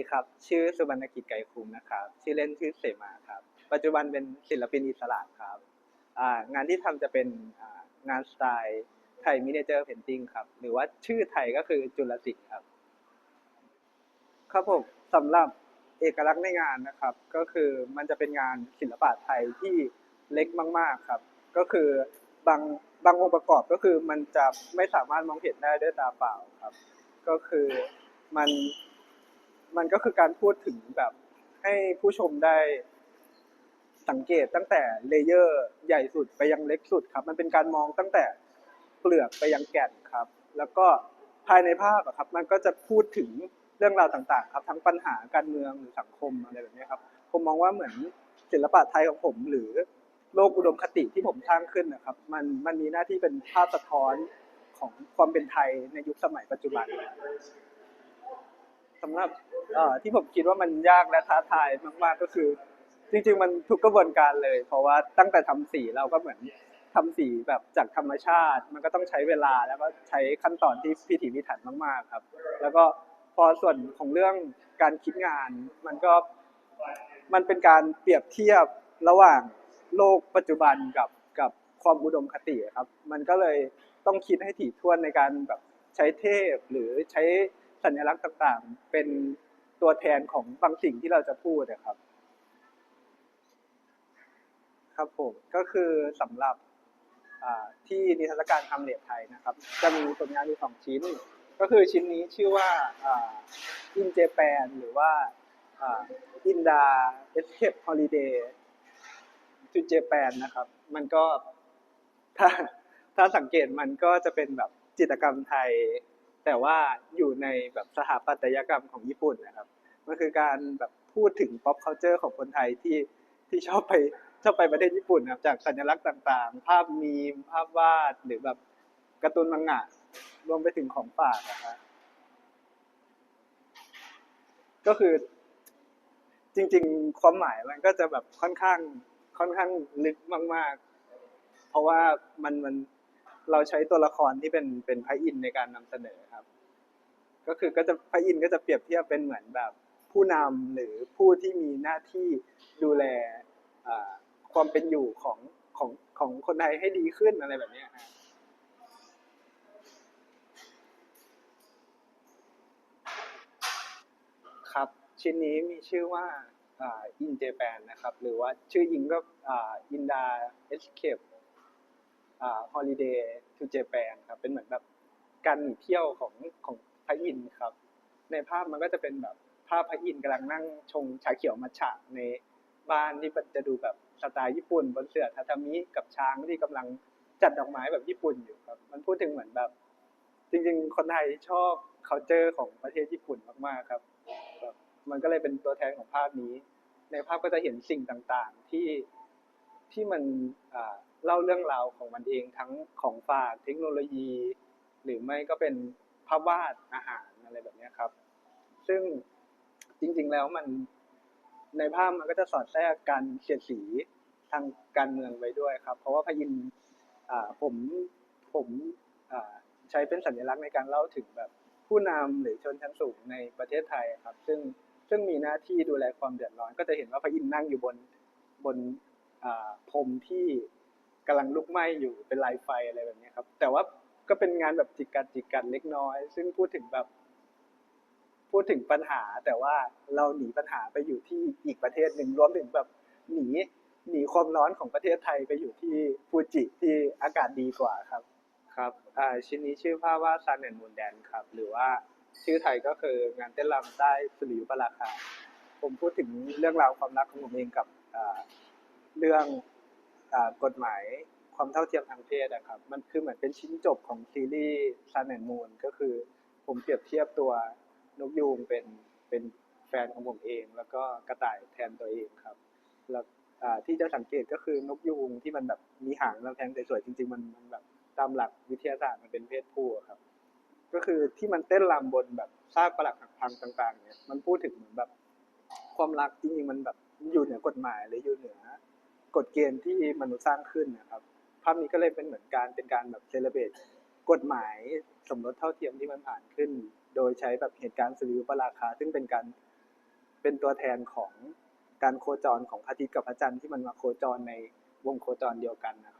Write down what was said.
ดีครับ ชื่อสุวรรณกิจไก่คุ้มนะครับ ชื่อเล่นชื่อเสมาครับ ปัจจุบันเป็นศิลปินอิสระครับงานที่ทำจะเป็นงานสไตล์ไทยมินิเจอร์เพนติงครับ หรือว่าชื่อไทยก็คือจุลศิษย์ครับ ครับผมสำหรับเอกลักษณ์ในงานนะครับ ก็คือมันจะเป็นงานศิลปะไทยที่เล็กมาก ๆครับ ก็คือบางบางองค์ประกอบก็คือมันจะไม่สามารถมองเห็นได้ด้วยตาเปล่าครับ ก็คือมัน มันก็คือการพูดถึงแบบให้ผู้ชมได้สังเกตตั้งแต่เลเยอร์ใหญ่สุดไปยังเล็กสุดครับ มันเป็นการมองตั้งแต่เปลือกไปยังแก่นครับ แล้วก็ภายในภาพอะครับ มันก็จะพูดถึงเรื่องราวต่างๆ ครับ ทั้งปัญหาการเมืองหรือสังคมอะไรแบบนี้ครับ ผมมองว่าเหมือนศิลปะไทยของผม หรือโลกอุดมคติที่ผมสร้างขึ้นนะครับ มันมันมีหน้าที่เป็นภาพสะท้อนของความเป็นไทยในยุคสมัยปัจจุบันสำหรับ ที่ผมคิดว่ามันยากและท้าทายมาก ๆ ก็คือ จริง ๆ มันทุกกระบวนการเลย เพราะว่าตั้งแต่ทำสีเราก็เหมือนทำสีแบบจากธรรมชาติ มันก็ต้องใช้เวลาแล้วก็ใช้ขั้นตอนที่พิถีพิถันมาก ๆ ครับ แล้วก็พอส่วนของเรื่องการคิดงาน มันก็มันเป็นการเปรียบเทียบระหว่างโลกปัจจุบันกับกับความอุดมคติครับ มันก็เลยต้องคิดให้ถี่ถ้วนในการแบบใช้เทพหรือใช้สัญลักษณ์ต่างๆ เป็น ตัวแทนของบางสิ่งที่เราจะพูดนะครับ ครับผมก็คือสำหรับที่นิทรรศการทำเลดไทยนะครับ จะมีผลงานอยู่สองชิ้น ก็คือชิ้นนี้ชื่อว่าอินเจแปนหรือว่าอินดาเอสเคปฮอลิเดย์ทูเจแปนนะครับ มันก็ถ้าถ้าสังเกตมันก็จะเป็นแบบจิตรกรรมไทย แต่ว่าอยู่ในแบบสถาปัตยกรรมของญี่ปุ่นนะครับ มันคือการแบบพูดถึง pop culture ของคนไทยที่ที่ชอบไปชอบไปประเทศญี่ปุ่นนะครับจากสัญลักษณ์ต่างๆ ภาพมีมภาพวาดหรือแบบการ์ตูนมังงะรวมไปถึงของฝากนะครับก็คือจริง ๆ ความหมายมันก็จะแบบค่อนข้างค่อนข้างลึกมาก ๆ เพราะว่ามันมันเราใช้ตัวละครที่เป็นเป็นพระอินทร์ในการนำเสนอ ก็คือก็จะพระอินทร์ก็จะเปรียบเทียบเป็นเหมือนแบบผู้นำหรือผู้ที่มีหน้าที่ดูแลความเป็นอยู่ของของของคนไทยให้ดีขึ้นอะไรแบบนี้ครับ ชิ้นนี้มีชื่อว่าอินเจแปนนะครับ หรือว่าชื่อยิงก็อินดาเอสเคปฮอลิเดย์ทูเจแปนครับ เป็นเหมือนแบบการหนีเที่ยวของ ระอินทร์ครับ ในภาพมันก็จะเป็นแบบภาพพระอินทร์กำลังนั่งชงชาเขียวมัทฉะในบ้านที่จะดูแบบสไตล์ญี่ปุ่นบนเสื่อทาทามิกับช้างที่กำลังจัดดอกไม้แบบญี่ปุ่นอยู่ครับ มันพูดถึงเหมือนแบบ จริง ๆ คนไทยชอบ culture ของประเทศญี่ปุ่นมากๆครับแบบมันก็เลยเป็นตัวแทนของภาพนี้ ในภาพก็จะเห็นสิ่งต่างๆที่ที่มันเล่าเรื่องราวของมันเองทั้งของฝากเทคโนโลยี หรือไม่ก็เป็น ภาพวาดอาหารอะไรแบบนี้ครับ ซึ่งจริง ๆแล้วมันในภาพมันก็จะสอดแทรกการเสียดสีทางการเมืองไว้ด้วยครับ เพราะว่าพระอินทร์ผมผมใช้เป็นสัญลักษณ์ในการเล่าถึงแบบผู้นำหรือชนชั้นสูงในประเทศไทยครับ ซึ่งซึ่งมีหน้าที่ดูแลความเดือดร้อน ก็จะเห็นว่าพระอินทร์นั่งอยู่บนบนพรมที่กำลังลุกไหม้อยู่เป็นลายไฟอะไรแบบนี้ครับ แต่ว่า ก็เป็นงานแบบจิกกัดจิกกัดเล็กน้อย ซึ่งพูดถึงแบบ พูดถึงปัญหา แต่ว่าเราหนีปัญหาไปอยู่ที่อีกประเทศหนึ่งรวมถึงแบบหนีหนีความร้อนของประเทศไทยไปอยู่ที่ฟูจิที่อากาศดีกว่าครับ ครับอ่าชิ้นนี้ชื่อภาพว่า Sun and Moon Dance ครับ หรือว่าชื่อไทยก็คืองานเต้นรำใต้สุริยุปราคา ผมพูดถึงเรื่องราวความรักของผมเองกับเรื่องกฎหมาย ความเท่าเทียมทางเพศนะครับ มันคือเหมือนเป็นชิ้นจบของซีรีส์ Sun and Moon ก็คือผมเปรียบเทียบตัวนกยูงเป็นเป็นแฟนของผมเอง แล้วก็กระต่ายแทนตัวเองครับ แล้วที่จะสังเกตก็คือนกยูงที่มันแบบมีหางลำแทงสวยๆจริง ๆ มันมันแบบตามหลักวิทยาศาสตร์มันเป็นเพศผู้ครับ ก็คือที่มันเต้นรำบนแบบซากปรักหักพังต่างๆเนี่ยมันพูดถึงเหมือนแบบความรักจริงๆมันแบบอยู่เหนือกฎหมายหรืออยู่เหนือกฎเกณฑ์ที่มนุษย์สร้างขึ้นนะครับ ภาพนี้ก็เลยเป็นเหมือนการเป็นการแบบเซเลบรตกฎหมายสมรสเท่าเทียมที่มันผ่านขึ้น โดยใช้แบบเหตุการณ์สุริยุปราคา ซึ่งเป็นการเป็นตัวแทนของการโคจรของพระอาทิตย์กับพระจันทร์ที่มันมาโคจรในวงโคจรเดียวกันนะครับ